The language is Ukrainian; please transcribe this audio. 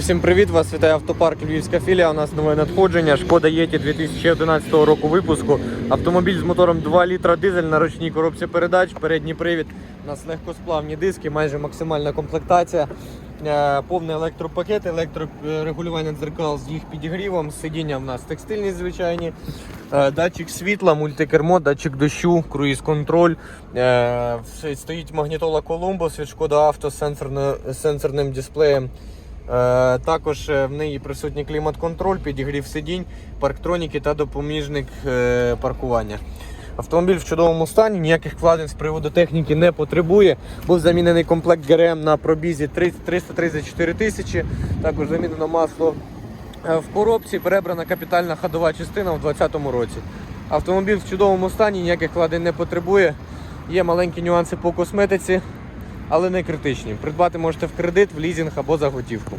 Всім привіт! Вас вітає автопарк Львівська філія. У нас нове надходження. Шкода Єті 2011 року випуску. Автомобіль з мотором 2 літра дизель на ручній коробці передач, передній привід. У нас легкосплавні диски, майже максимальна комплектація. Е, Повний електропакет, електрорегулювання дзеркал з їх підігрівом. Сидіння в нас текстильні звичайні. Е, Датчик світла, мультикермо, датчик дощу, круїз-контроль. Е, Стоїть магнітола Columbus від Шкода Авто з сенсорним дисплеєм. Е, Також е, в неї присутній клімат-контроль, підігрів сидінь, парктроніки та допоміжник е, паркування. Автомобіль в чудовому стані, ніяких вкладень з приводу техніки не потребує. Був замінений комплект ГРМ на пробізі 30 334 тисячі. Також замінено масло в коробці, перебрана капітальна ходова частина в 2020 році. Автомобіль в чудовому стані, ніяких вкладень не потребує. Є маленькі нюанси по косметиці, але не критичні. Придбати можете в кредит, в лізінг або за готівку.